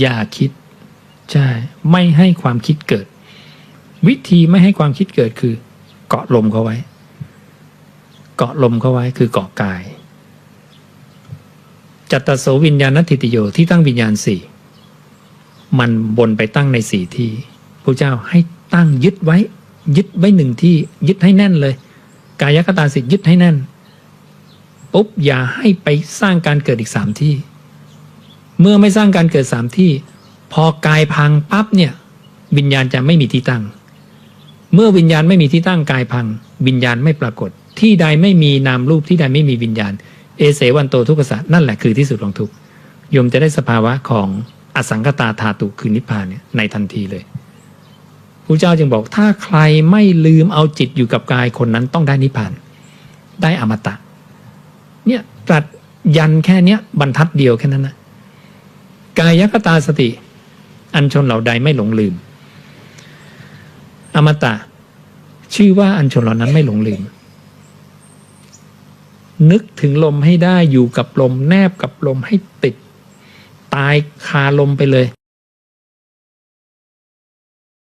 อย่าคิด ใช่ ไม่ให้ความคิดเกิด วิธีไม่ให้ความคิดเกิดคือ เกาะลมเขาไว้ เกาะลมเขาไว้คือเกาะกายจัตตโสวิญญาณทิติโยที่ตั้งวิญญาณสี่มันบนไปตั้งในสี่ที่พระเจ้าให้ตั้งยึดไว้ ยึดไว้หนึ่งที่ยึดให้แน่นเลย กายคตาสิทธิ์ยึดให้แน่นปุ๊บอย่าให้ไปสร้างการเกิดอีกสามที่ เมื่อไม่สร้างการเกิดสามที่ พอกายพังปั๊บเนี่ยวิญญาณจะไม่มีที่ตั้ง เมื่อวิญญาณไม่มีที่ตั้งกายพัง วิญญาณไม่ปรากฏ ที่ใดไม่มีนามรูปที่ใดไม่มีวิญญาณ เอเสวันโตทุกขสัตว์นั่นแหละคือที่สุดของทุกโยมจะได้สภาวะของอสังกตาธาตุคือนิพพานเนี่ยในทันทีเลยพระเจ้าจึงบอกถ้าใครไม่ลืมเอาจิตอยู่กับกายคนนั้นต้องได้นิพพาน ได้อมตะ เนี่ยตรัสยันแค่เนี้ยบรรทัดเดียวแค่นั้นนะ กายคตาสติ อันชนเหล่าใดไม่หลงลืม อมตะ ชื่อว่าอันชนเหล่านั้นไม่หลงลืม นึกถึงลมให้ได้อยู่กับลมแนบกับลมให้ติด ตายคาลมไปเลย